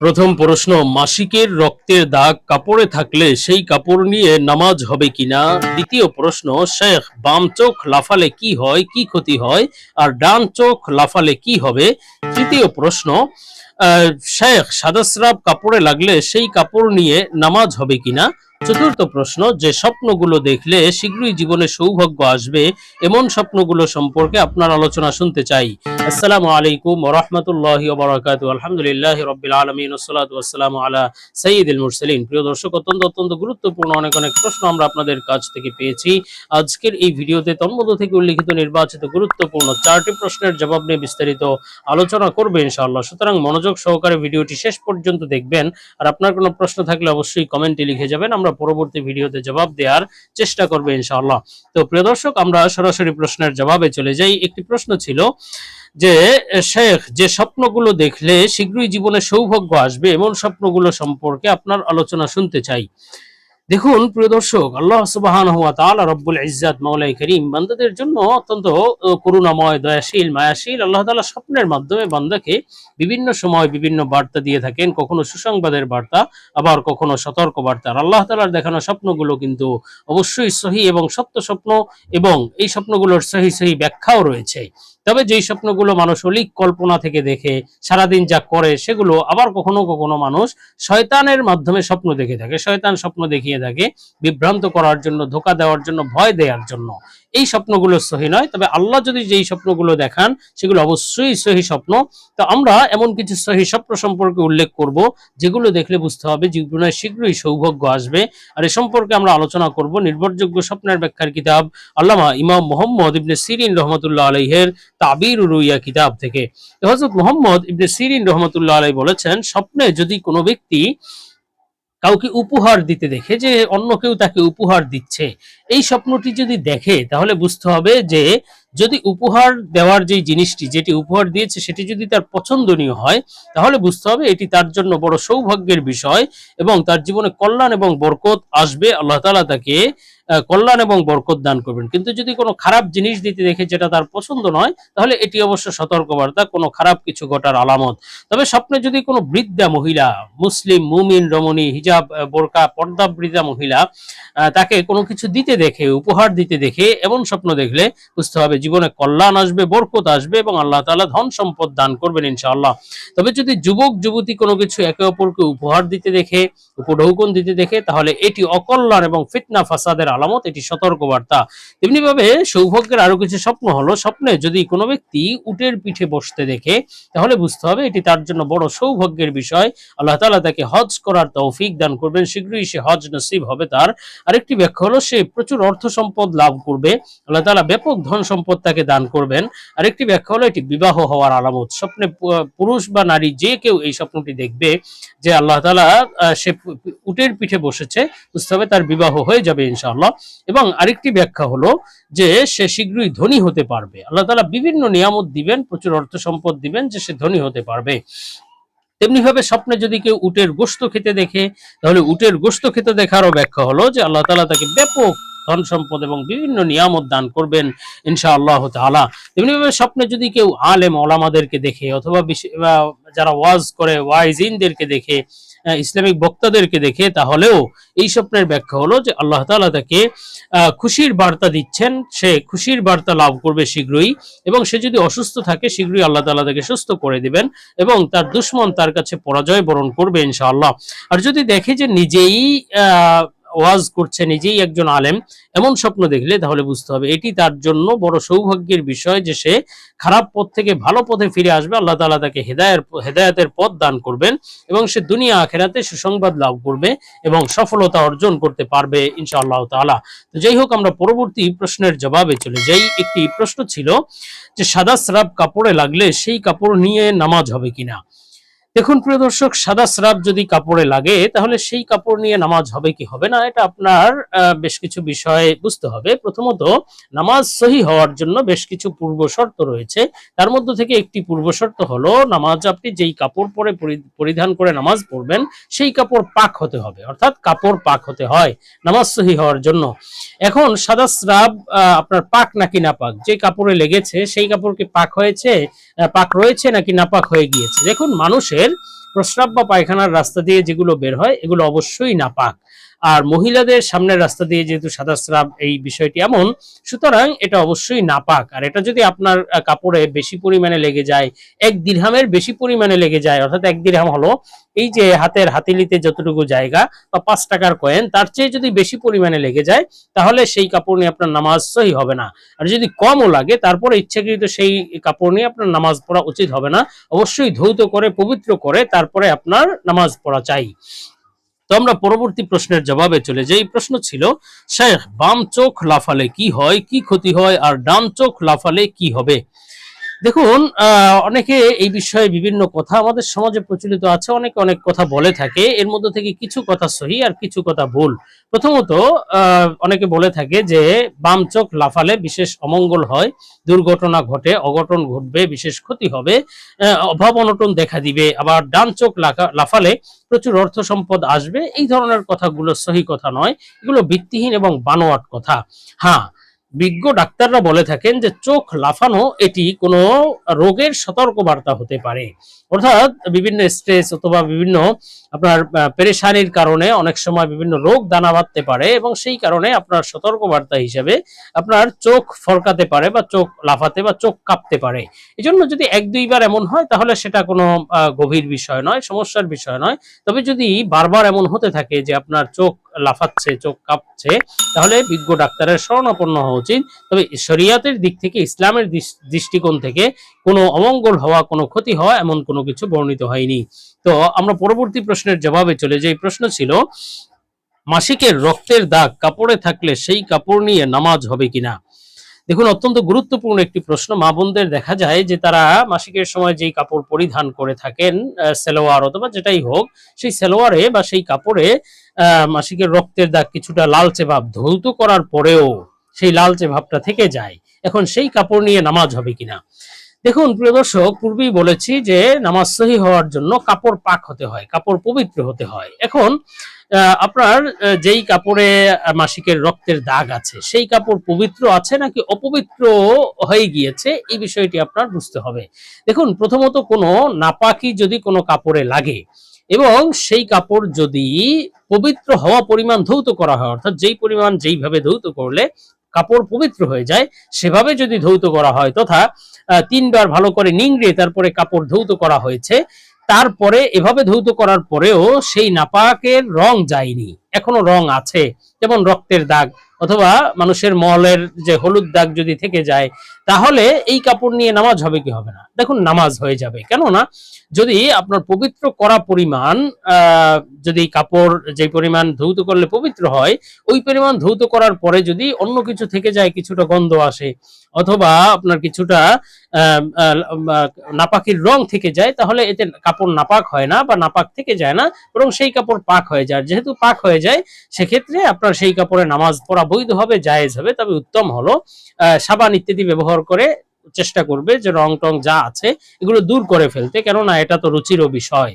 প্রথম প্রশ্ন, মাসিকের রক্তের দাগ কাপড়ে থাকলে সেই কাপড় নিয়ে নামাজ হবে কিনা? দ্বিতীয় প্রশ্ন, শেখ, বাম চোখ লাফালে কি হয়, কি ক্ষতি হয়? আর ডান চোখ লাফালে কি হবে? তৃতীয় প্রশ্ন শেখ সাদাস্রাব কাপড়ে লাগলে সেই কাপড় নিয়ে নামাজ হবে কিনা? চতুর্থ প্রশ্ন, যে স্বপ্নগুলো দেখলে শীঘ্রই জীবনে সৌভাগ্য আসবে, এমন স্বপ্নগুলো সম্পর্কে আপনার আলোচনা শুনতে চাই। আসসালামু আলাইকুম ওরহমতুল্লাহি ওবরাকাতু। আলহামদুলিল্লাহ রব্বিল আলমিন ওসালাতু আসসালামু আলা সঈদুল মুরসালিন। প্রিয় দর্শক, অত্যন্ত অত্যন্ত গুরুত্বপূর্ণ অনেক অনেক প্রশ্ন আমরা আপনাদের কাছ থেকে পেয়েছি। আজকের এই ভিডিওতে তন্মধ্য থেকে উল্লিখিত নির্বাচিত গুরুত্বপূর্ণ চারটি প্রশ্নের জবাব নিয়ে বিস্তারিত আলোচনা করবে ইনশাআল্লাহ। সুতরাং মনোযোগ সহকারে ভিডিওটি শেষ পর্যন্ত দেখবেন। আর আপনার কোনো প্রশ্ন থাকলে অবশ্যই কমেন্টে লিখে যাবেন। আমরা পরবর্তী ভিডিওতে জবাব দেওয়ার চেষ্টা করব ইনশাআল্লাহ। তো প্রিয় দর্শক, আমরা সরাসরি প্রশ্নের জবাবে চলে যাই। একটি প্রশ্ন ছিল যে, শেখ, যে স্বপ্নগুলো দেখলে শীঘ্রই জীবনে সৌভাগ্য আসবে, এমন স্বপ্নগুলো সম্পর্কে আপনার আলোচনা শুনতে চাই। দেখুন, প্রিয় দর্শক, আল্লাহ সুবাহান রব্বুল ইজ্জাত মাওলাই করিম বান্দাদের জন্য অত্যন্ত করুণাময়, দয়াশীল, মায়াশীল আল্লাহ তাআলা স্বপ্নের মাধ্যমে বান্দাকে বিভিন্ন সময় বিভিন্ন বার্তা দিয়ে থাকেন, কখনো সুসংবাদের বার্তা, আবার কখনো সতর্ক বার্তা আল্লাহ তালার দেখানো স্বপ্নগুলো কিন্তু অবশ্যই সহি এবং সত্য স্বপ্ন এবং এই স্বপ্নগুলোর সহি সহি ব্যাখ্যাও রয়েছে। তবে যেই স্বপ্নগুলো মানুষ অলিক কল্পনা থেকে দেখে, সারাদিন যা করে, সেগুলো আবার কখনো কখনো মানুষ শয়তানের মাধ্যমে স্বপ্ন দেখে থাকে। শয়তান স্বপ্ন দেখিয়ে থাকে বিভ্রান্ত করার জন্য, ধোকা দেওয়ার জন্য, ভয় দেওয়ার জন্য। এই স্বপ্নগুলো সহি নয়, তবে আল্লাহ যদি যেই স্বপ্নগুলো দেখান, সেগুলো অবশ্যই সহি স্বপ্ন। তো আমরা এমন কিছু সহি স্বপ্ন সম্পর্কে উল্লেখ করব, যেগুলো দেখলে বুঝতে হবে জীবনে শীঘ্রই সৌভাগ্য আসবে। আর এ সম্পর্কে আমরা আলোচনা করব নির্ভরযোগ্য স্বপ্নের ব্যাখ্যার কিতাব আল্লামা ইমাম মোহাম্মদ ইবনে সিরিন রহমতুল্লাহ আলাইহের তাবির রুইয়া কিতাব থেকে। হজরত মোহাম্মদ ইবনে সিরিন রহমতুল্লাহ আলাই বলেছেন, স্বপ্নে যদি কোনো ব্যক্তি কাউকে উপহার দিতে দেখে যে অন্য কেউ তাকে উপহার দিচ্ছে, এই স্বপ্নটি যদি দেখে, তাহলে বুঝতে হবে যে যদি উপহার দেওয়ার যে জিনিসটি, যেটি উপহার দিয়েছে সেটি যদি তার পছন্দনীয় হয়, তাহলে বুঝতে হবে এটি তার জন্য বড় সৌভাগ্যের বিষয় এবং তার জীবনে কল্যাণ এবং বরকত আসবে। আল্লাহ তাআলা তাকে কল্যাণ এবং বরকত দান করবেন। কিন্তু যদি কোনো খারাপ জিনিস দিতে দেখে যেটা তার পছন্দ নয়, তাহলে এটি অবশ্য সতর্কবার্তা, কোনো খারাপ কিছু ঘটার আলামত। তবে স্বপ্নে যদি কোনো বৃদ্ধা মহিলা, মুসলিম, মুমিন, রমণী, হিজাব বোরকা পর্দাবৃতা মহিলা তাকে কোনো কিছু দিতে দেখে, উপহার দিতে দেখে, এমন স্বপ্ন দেখলে বুঝতে হবে জীবনে কল্যাণ আসবে, বরকত আসবে এবং আল্লাহ তাআলা ধন সম্পদ দান করবেন ইনশাআল্লাহ। তবে যদি যুবক, যুবতী কোনো কিছু একে অপরকে উপহার দিতে দেখে, উপঢৌকন দিতে দেখে, তাহলে এটি অকল্যাণ এবং ফিতনা ফাসাদের আলামত এটি সতর্কবার্তা। তেমনি ভাবে সৌভাগ্যের আরও কিছু স্বপ্ন হলো স্বপ্নে যদি কোনো ব্যক্তি উটের পিঠে বসতে দেখে তাহলে বুঝতে হবে এটি তার জন্য বড় সৌভাগ্যের বিষয়। আল্লাহ তাআলা তাকে হজ করার তৌফিক দান করবেন শীঘ্রই সে হজ নসিব হবে তার। আরেকটি ব্যাখ্যা হলো সে প্রচুর অর্থ সম্পদ লাভ করবে আল্লাহ তাআলা ব্যাপক ধন সম্পদ তাকে দান করবেন। আরেকটি ব্যাখ্যা হলো এটি বিবাহ হওয়ার আলামত। স্বপ্নে পুরুষ বা নারী যে কেউ এই স্বপ্নটি দেখবে যে আল্লাহ আহ, সে উটের পিঠে বসেছে বুঝতে হবে তার বিবাহ হয়ে যাবে ইনশাআল্লাহ। এবং আরেকটি ব্যাখ্যা হলো যে সে শীঘ্রই ধনী হতে পারবে। আল্লাহ তালা বিভিন্ন নিয়ামত দিবেন, প্রচুর অর্থ সম্পদ দিবেন যে সে ধনী হতে পারবে। তেমনি ভাবে স্বপ্নে যদি কেউ উটের গোস্ত খেতে দেখে, তাহলে উটের গোস্ত খেতে দেখারও ব্যাখ্যা হলো যে আল্লাহ তাআলা তাকে ব্যাপক ধন সম্পদ এবং বিভিন্ন নিয়ামত দান করবেন ইনশা আল্লাহ তাআলা। তেমনি ভাবে স্বপ্নে যদি কেউ আলেম ওলামাদেরকে দেখে অথবা যারা ওয়াজ করে ওয়াইজিনদেরকে দেখে ইসলামিক বক্তাদেরকে দেখে, তাহলেও এই স্বপ্নের ব্যাখ্যা হলো যে আল্লাহ তালা তাকে খুশির বার্তা দিচ্ছেন। সে খুশির বার্তা লাভ করবে শীঘ্রই এবং সে যদি অসুস্থ থাকে, শীঘ্রই আল্লাহ তালা তাকে সুস্থ করে দিবেন এবং তার দুশ্মন তার কাছে পরাজয় বরণ করবে ইনশাআল্লাহ। আর যদি দেখে যে নিজেই ওয়াজ করছে নিজেই একজন আলেম, এমন স্বপ্ন দেখলে তাহলে বুঝতে হবে। এটি তার জন্য বড় সৌভাগ্যের বিষয় যে সে খারাপ পথ থেকে ভালো পথে ফিরে আসবে। আল্লাহ তাআলা তাকে হেদায়ের হেদায়েতের পথ দান করবেন এবং সে দুনিয়া আখেরাতে সুসংবাদ লাভ করবে এবং সফলতা অর্জন করতে পারবে ইনশাআল্লাহ তাআলা। তো যাই হোক, আমরা পরবর্তী প্রশ্নের জবাবে চলে যাই। একটি প্রশ্ন ছিল যে সাদা স্রাব কাপড়ে লাগলে সেই কাপড় নিয়ে নামাজ হবে কিনা? দেখুন, প্রিয় দর্শক, সাদা স্রাব যদি কাপড়ে লাগে, তাহলে সেই কাপড় নিয়ে নামাজ হবে কি হবে না, এটা আপনার বেশ কিছু বিষয়ে বুঝতে হবে। প্রথমত, নামাজ সহি হওয়ার জন্য বেশ কিছু পূর্ব শর্ত রয়েছে। তার মধ্যে থেকে একটি পূর্ব শর্ত হলো, নামাজ আপনি যেই কাপড় পরে পরিধান করে নামাজ পড়বেন, সেই কাপড় পাক হতে হবে, অর্থাৎ কাপড় পাক হতে হয়, নামাজ সহি হওয়ার জন্য। এখন, সাদা স্রাব আপনার পাক নাকি না পাক? যে কাপড়ে লেগেছে, সেই কাপড় কি পাক হয়েছে পাক রয়েছে নাকি নাপাক হয়ে গিয়েছে? দেখুন, মানুষের প্রস্রাব বা পায়খানার রাস্তা দিয়ে যেগুলো বের হয় এগুলো অবশ্যই নাপাক। আর মহিলাদের সামনের রাস্তা দিয়ে যেহেতু সাদা স্রাব এই বিষয়টি এমন, সুতরাং এটা অবশ্যই নাপাক। আর এটা যদি আপনার কাপড়ে বেশি পরিমাণে লেগে যায়, এক দিরহামের বেশি পরিমাণে লেগে যায়, অর্থাৎ এক দিরহাম হলো, এই যে হাতের হাতিলিতে যতটুকু জায়গা বা পাঁচ টাকার কয়েন, তার চেয়ে যদি বেশি পরিমাণে লেগে যায়, তাহলে সেই কাপড় নিয়ে আপনার নামাজ সহি হবে না। আর যদি কমও লাগে, তারপরে ইচ্ছাকৃত সেই কাপড় নিয়ে আপনার নামাজ পড়া উচিত হবে না। অবশ্যই ধৌত করে, পবিত্র করে, তারপরে আপনার নামাজ পড়া চাই। তো আমরা পরবর্তী প্রশ্নের জবাবে চলে যাই। প্রশ্ন ছিল, শেখ, বাম চোখ লাফালে কি হয়, কি ক্ষতি হয়, আর ডান চোখ লাফালে কি হবে? দেখুন অনেকে এই বিষয়ে বিভিন্ন কথা আমাদের সমাজে প্রচলিত আছে, অনেকে অনেক কথা বলে থাকে। এর মধ্যে থেকে কিছু কথা সহি আর কিছু কথা ভুল। প্রথমত অনেকে বলে থাকে যে, বাম চোখ লাফালে বিশেষ অমঙ্গল হয়, দুর্ঘটনা ঘটে, অঘটন ঘটবে, বিশেষ ক্ষতি হবে অভাব অনটন দেখা দিবে, আবার ডান চোখ লাফালে প্রচুর অর্থ সম্পদ আসবে, এই ধরনের কথাগুলো সহি কথা নয়। এগুলো ভিত্তিহীন এবং বানোয়াট কথা। হ্যাঁ বিজ্ঞ ডাক্তাররা বলে থাকেন যে চোখ লাফানো এটি কোনো রোগের সতর্কবার্তা হতে পারে। অর্থাৎ বিভিন্ন স্ট্রেস অথবা বিভিন্ন আপনার পেরেশানির কারণে অনেক সময় বিভিন্ন রোগ দানা বাঁধতে পারে এবং সেই কারণে আপনার সতর্কবার্তা হিসেবে আপনার চোখ ফরকাতে পারে বা চোখ লাফাতে বা চোখ কাঁপতে পারে। এই জন্য যদি এক দুইবার এমন হয়, তাহলে সেটা কোনো গভীর বিষয় নয়, সমস্যার বিষয় নয়। তবে যদি বারবার এমন হতে থাকে যে আপনার চোখ লাফাচ্ছে, চোখ কাঁপছে, তাহলে বিজ্ঞ ডাক্তারের শরণাপন্ন হওয়া উচিত। তবে শরিয়াতের দিক থেকে, ইসলামের দৃষ- দৃষ্টিকোণ থেকে কোনো অমঙ্গল হওয়া, কোনো ক্ষতি হওয়া এমন কোনো কিছু বর্ণিত হয়নি। তো আমরা পরবর্তী প্রশ্নের জবাবে চলে যাই। প্রশ্ন ছিল, মাসিকের রক্তের দাগ কাপড়ে থাকলে সেই কাপড় নিয়ে নামাজ হবে কিনা? দেখুন, অত্যন্ত গুরুত্বপূর্ণ একটি প্রশ্ন। মা বোনদের দেখা যায় যে তারা মাসিকের সময় যেই কাপড় পরিধান করে থাকেন সেলোয়ার অথবা যেটাই হোক, সেই সেলোয়ারে বা সেই কাপড়ে মাসিকের রক্তের দাগ কিছুটা লালচে ভাব ধৌত করার পরেও সেই লালচে ভাবটা থেকে যায়। এখন সেই কাপড় নিয়ে নামাজ হবে কিনা? দেখুন, প্রিয় দর্শক, পূর্বেই বলেছি যে নামাজ সহি হওয়ার জন্য কাপড় পাক হতে হয়, কাপড় পবিত্র হতে হয়। এখন আপনার যেই কাপড়ে মাসিকের রক্তের দাগ আছে, সেই কাপড় পবিত্র আছে নাকি অপবিত্র হয়ে গিয়েছে? এই বিষয়টি আপনার বুঝতে হবে। দেখুন, প্রথমত কোনো নাপাকি যদি কোনো কাপড়ে লাগে এবং সেই কাপড় যদি পবিত্র হওয়া পরিমাণ ধৌত করা হয়, অর্থাৎ যেই পরিমাণ যেইভাবে ধৌত করলে কাপড় পবিত্র হয়ে যায়, সেভাবে যদি ধৌত করা হয়, তথা তিনবার ভালো করে নিংড়ে তারপরে কাপড় ধৌত করা হয়েছে তারপরে এভাবে ধৌত করার পরেও সেই নাপাকের রং যায়নি। এখনও রং আছে, যেমন রক্তের দাগ অথবা মানুষের মলের যে হলুদ দাগ যদি থেকে যায়, তাহলে এই কাপড় নিয়ে নামাজ হবে কি হবে না? দেখুন, নামাজ হয়ে যাবে। কেননা, যদি আপনার পবিত্র করা পরিমাণ যদি কাপড় যে পরিমাণ ধৌত করলে পবিত্র হয়, ওই পরিমাণ ধৌত করার পরে যদি অন্য কিছু থেকে যায়, কিছুটা গন্ধ আসে অথবা আপনার কিছুটা নাপাকির রং থেকে যায়, তাহলে এতে কাপড় নাপাক হয় না বা নাপাক থেকে যায় না, বরং সেই কাপড় পাক হয়ে যায়। যেহেতু পাক হয়ে যায়, সেক্ষেত্রে আপনার সেই কাপড়ে নামাজ পড়া বৈধ হবে জায়েজ হবে। তবে উত্তম হলো সাবান ইত্যাদি ব্যবহার করে চেষ্টা করবে যে রং টং যা আছে এগুলো দূর করে ফেলতে। কেননা এটা তো রুচিরও বিষয়।